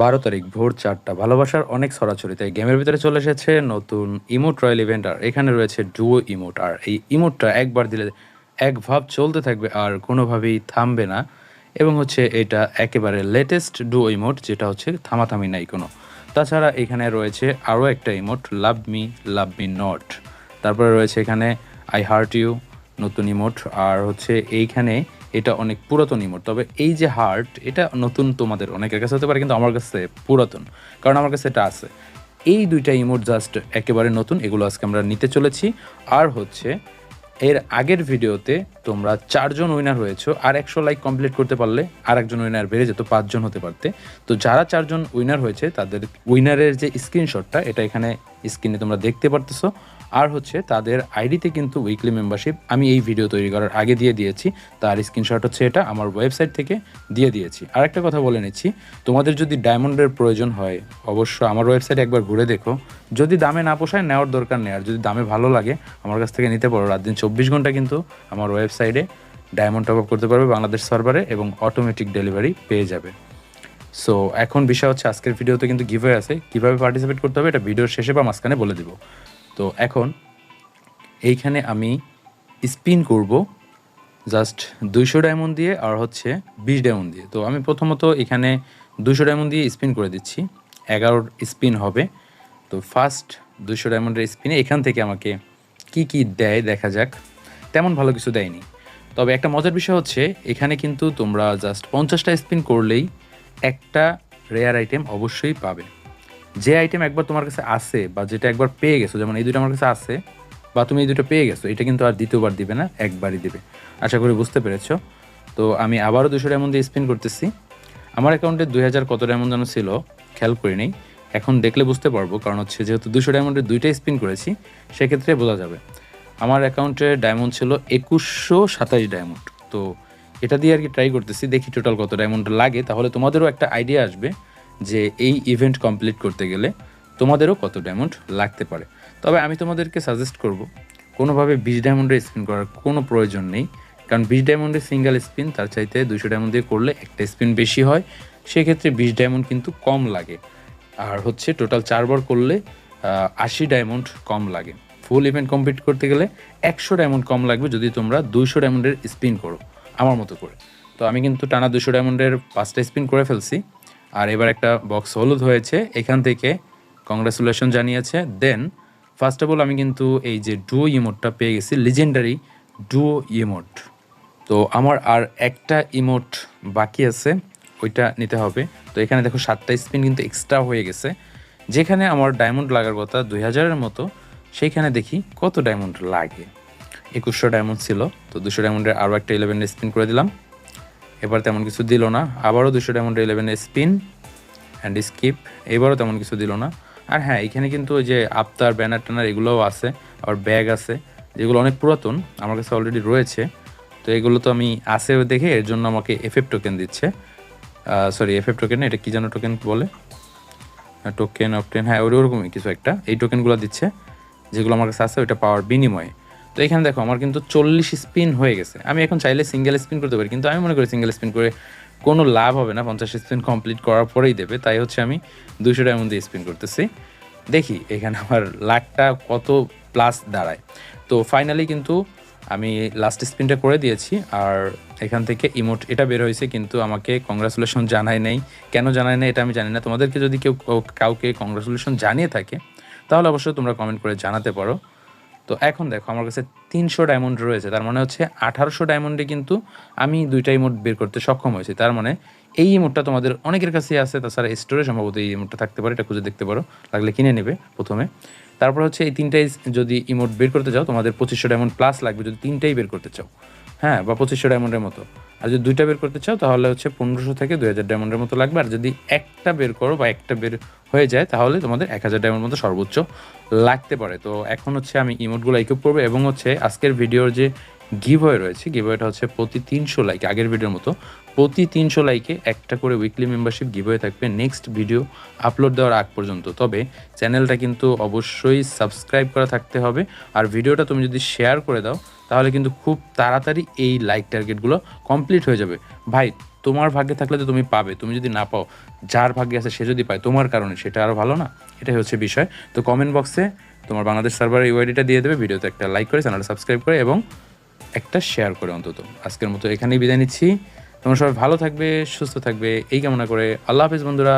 বারো তারিখ ভোর চারটা। ভালোবাসার অনেক ছড়াছড়ি তাই গেমের ভিতরে চলে এসেছে নতুন ইমোট রয়্যাল ইভেন্ট, আর এখানে রয়েছে ডুয়ো ইমোট। আর এই ইমোটটা একবার দিলে এক ভাব চলতে থাকবে আর কোনোভাবেই থামবে না। এবং হচ্ছে এটা একেবারে লেটেস্ট ডুয়ো ইমোট, যেটা হচ্ছে থামাথামি নাই কোনো তাছাড়া এখানে রয়েছে আরও একটা emote, love me love me not. তারপরে রয়েছে এখানে আই হার্ট ইউ, নতুন ইমোট। আর হচ্ছে এইখানে এটা অনেক পুরাতন ইমোট। তবে এই যে হার্ট, এটা নতুন তোমাদের অনেকের কাছে হতে পারে, কিন্তু আমার কাছে পুরাতন, কারণ আমার কাছে এটা আছে। এই দুইটা ইমোট জাস্ট একেবারে নতুন, এগুলো আজকে আমরা নিতে চলেছি। আর হচ্ছে, এর আগের ভিডিওতে তোমরা চারজন উইনার হয়েছো, আর একশো লাইক কমপ্লিট করতে পারলে আর একজন উইনার বেড়ে যেত, পাঁচজন হতে পারতে। তো যারা চারজন উইনার হয়েছে, তাদের উইনারের যে স্ক্রিনশটটা এটা এখানে স্ক্রিনে তোমরা দেখতে পারতেছো। আর হচ্ছে তাদের আইডিতে কিন্তু উইকলি মেম্বারশিপ আমি এই ভিডিও তৈরি করার আগে দিয়ে দিয়েছি। তার স্ক্রিনশট হচ্ছে এটা, আমার ওয়েবসাইট থেকে দিয়ে দিয়েছি। আর একটা কথা বলে নিচ্ছি, তোমাদের যদি ডায়মন্ডের প্রয়োজন হয়, অবশ্য আমার ওয়েবসাইটে একবার ঘুরে দেখো। যদি দামে না পোষায়, নেওয়ার দরকার নেই। আর যদি দামে ভালো লাগে, আমার কাছ থেকে নিতে পারো। রাত দিন চব্বিশ ঘণ্টা কিন্তু আমার ওয়েবসাইটে ডায়মন্ড টপ আপ করতে পারবে বাংলাদেশ সার্ভারে এবং অটোমেটিক ডেলিভারি পেয়ে যাবে। সো এখন বিষয় হচ্ছে আজকের ভিডিওতে কিন্তু গিভওয়ে আছে। কীভাবে পার্টিসিপেট করতে হবে এটা ভিডিওর শেষে বা মাঝখানে বলে দিব। তো এখন এইখানে আমি স্পিন করব জাস্ট দুইশো ডায়মন্ড দিয়ে আর হচ্ছে বিশ ডায়মন্ড দিয়ে। তো আমি প্রথমত এখানে দুশো ডায়মন্ড দিয়ে স্পিন করে দিচ্ছি। এগারোর স্পিন হবে। তো ফার্স্ট দুশো ডায়মন্ডের স্পিনে এখান থেকে আমাকে কি কি দেয় দেখা যাক। তেমন ভালো কিছু দেয়নি। তবে একটা মজার বিষয় হচ্ছে, এখানে কিন্তু তোমরা জাস্ট পঞ্চাশটা স্পিন করলেই একটা রেয়ার আইটেম অবশ্যই পাবে। যে আইটেম একবার তোমার কাছে আছে বা যেটা একবার পেয়ে গেছো, যেমন এই দুটো আমার কাছে আছে বা তুমি এই দুটো পেয়ে গেছো, এটা কিন্তু আর দ্বিতীয়বার দিবে না, একবারই দিবে। আশা করি বুঝতে পেরেছ। তো আমি আবারও দুশো ডায়মন্ড দিয়ে স্পিন করতেছি। আমার অ্যাকাউন্টে দুই হাজার কত ডায়মন্ড যেন ছিল, খেয়াল করি নেই। এখন দেখলে বুঝতে পারব, কারণ হচ্ছে যেহেতু দুশো ডায়মন্ডের দুইটাই স্পিন করেছি, সেক্ষেত্রে বোঝা যাবে। আমার অ্যাকাউন্টে ডায়মন্ড ছিল একুশশো সাতাশ ডায়মন্ড। তো এটা দিয়ে আর কি ট্রাই করতেছি, দেখি টোটাল কত ডায়মন্ড লাগে। তাহলে তোমাদেরও একটা আইডিয়া আসবে যে এই ইভেন্ট কমপ্লিট করতে গেলে তোমাদেরও কত ডায়মন্ড লাগতে পারে। তবে আমি তোমাদেরকে সাজেস্ট করব, কোনোভাবে বিশ ডায়মন্ডের স্পিন করার কোনো প্রয়োজন নেই। কারণ বিশ ডায়মন্ডের সিঙ্গেল স্পিন তার চাইতে দুশো ডায়মন্ড দিয়ে করলে একটা স্পিন বেশি হয়। সেক্ষেত্রে বিশ ডায়মন্ড কিন্তু কম লাগে। আর হচ্ছে টোটাল চারবার করলে আশি ডায়মন্ড কম লাগে। ফুল ইভেন্ট কমপ্লিট করতে গেলে একশো ডায়মন্ড কম লাগবে যদি তোমরা দুইশো ডায়মন্ডের স্পিন করো, আমার মতো করে। তো আমি কিন্তু টানা দুশো ডায়মন্ডের পাঁচটা স্পিন করে ফেলছি। আর এবার একটা বক্স হলুদ হয়েছে, এখান থেকে কংগ্রেচুলেশন জানিয়েছে। দেন ফার্স্ট অফ অল আমি কিন্তু এই যে ডুও ইমোটটা পেয়ে গেছি লিজেন্ডারি ডুও ইমোট তো আমার আর একটা ইমোট বাকি আছে, ওইটা নিতে হবে। তো এখানে দেখো সাতটা স্পিন কিন্তু এক্সট্রা হয়ে গেছে। যেখানে আমার ডায়মন্ড লাগার কথা দুই হাজারের মতো সেইখানে দেখি কত ডায়মন্ড লাগে। একুশশো ডায়মন্ড ছিল, তো দুশো ডায়মন্ডের আরও একটা ইলেভেন স্পিন করে দিলাম। এবার তেমন কিছু দিল না, আবারও দুশো ডায়মন্ডের ইলেভেনের স্পিন অ্যান্ড স্কিপ এবারও তেমন কিছু দিল না। আর হ্যাঁ এখানে কিন্তু ওই যে আফতার ব্যানার ট্যানার এগুলোও আছে, আবার ব্যাগ আছে, যেগুলো অনেক পুরাতন, আমার কাছে অলরেডি রয়েছে। তো এগুলো তো আমি আছে দেখে এর জন্য আমাকে এফএফ টোকেন দিচ্ছে। সরি এফএফ টোকেন এটা কী যেন টোকেন বলে? টোকেন অপটেন হ্যাঁ ওই ওরকমই কিছু একটা। এই টোকেনগুলো দিচ্ছে। যেগুলো আমার কাছে আছে, ওইটা পাওয়ার বিনিময়ে। তো এখানে দেখো, আমার কিন্তু চল্লিশ স্পিন হয়ে গেছে। আমি এখন চাইলে সিঙ্গেল স্পিন করতে পারি, কিন্তু আমি মনে করি সিঙ্গেল স্পিন করে কোনো লাভ হবে না। পঞ্চাশ স্পিন কমপ্লিট করার পরেই দেবে, তাই হচ্ছে আমি দুশো ডায়মন্ড দিয়ে স্পিন করতেছি। দেখি, এখানে আমার লাখটা কত প্লাস দাঁড়ায়। তো ফাইনালি কিন্তু আমি লাস্ট স্পিনটা করে দিয়েছি, আর এখান থেকে ইমোট এটা বের হয়েছে, কিন্তু আমাকে কংগ্রাচুলেশন জানায় নেই। কেন জানায় নেই, এটা আমি জানি না। তোমাদেরকে যদি কেউ কাউকে কংগ্রাচুলেশন জানিয়ে থাকে তাহলে অবশ্যই তোমরা কমেন্ট করে জানাতে পারো। তো এখন দেখো, আমার কাছে তিনশো ডায়মন্ড রয়েছে। তার মানে হচ্ছে আঠারোশো ডায়মন্ডে কিন্তু আমি দুইটা ইমোট বের করতে সক্ষম হয়েছি। তার মানে এই ইমোটটা তোমাদের অনেকের কাছেই আছে। তাছাড়া স্টোরে সম্ভবত এই ইমোটটা থাকতে পারে, এটা খুঁজে দেখতে পারো। লাগলে কিনে নেবে প্রথমে। তারপর হচ্ছে এই তিনটাই যদি ইমোট বের করতে চাও, তোমাদের পঁচিশশো ডায়মন্ড প্লাস লাগবে যদি তিনটাই বের করতে চাও। হ্যাঁ বা পঁচিশশো ডায়মন্ডের মতো। আর যদি দুইটা বের করতে চাও, তাহলে হচ্ছে পনেরোশো থেকে দুই হাজার ডায়মন্ডের মতো লাগবে। আর যদি একটা বের করো বা একটা বের হয়ে যায়, তাহলে তোমাদের এক হাজার ডায়মন্ড মতো সর্বোচ্চ লাগতে পারে। তো এখন হচ্ছে আমি ইমোটগুলো ইকুইপ করব এবং হচ্ছে আজকের ভিডিওর যে গিভ হয়ে রয়েছে গিভ হয়েটা হচ্ছে প্রতি তিনশো লাইক আগের ভিডিওর মতো প্রতি তিনশো লাইকে একটা করে উইকলি মেম্বারশিপ গিভ হয়ে থাকবে নেক্সট ভিডিও আপলোড দেওয়ার আগ পর্যন্ত। তবে চ্যানেলটা কিন্তু অবশ্যই সাবস্ক্রাইব করা থাকতে হবে। আর ভিডিওটা তুমি যদি শেয়ার করে দাও তাহলে কিন্তু খুব তাড়াতাড়ি এই লাইক টার্গেটগুলো কমপ্লিট হয়ে যাবে। ভাই, তোমার ভাগ্যে থাকলে তো তুমি পাবে, তুমি যদি না পাও, যার ভাগ্যে আছে সে যদি পায়, তোমার কারণে, সেটা আরও ভালো না? এটাই হচ্ছে বিষয়। তো কমেন্ট বক্সে তোমার বাংলাদেশ সার্ভারের ইউআইডিটা দিয়ে দেবে, ভিডিওতে একটা লাইক করে চ্যানেলটা সাবস্ক্রাইব করে, এবং একটা শেয়ার করে অন্তত। আজকের মতো এখানেই বিদায় নিচ্ছি। তোমরা সবাই ভালো থাকবে, সুস্থ থাকবে, এই কামনা করে। আল্লাহ হাফিজ বন্ধুরা।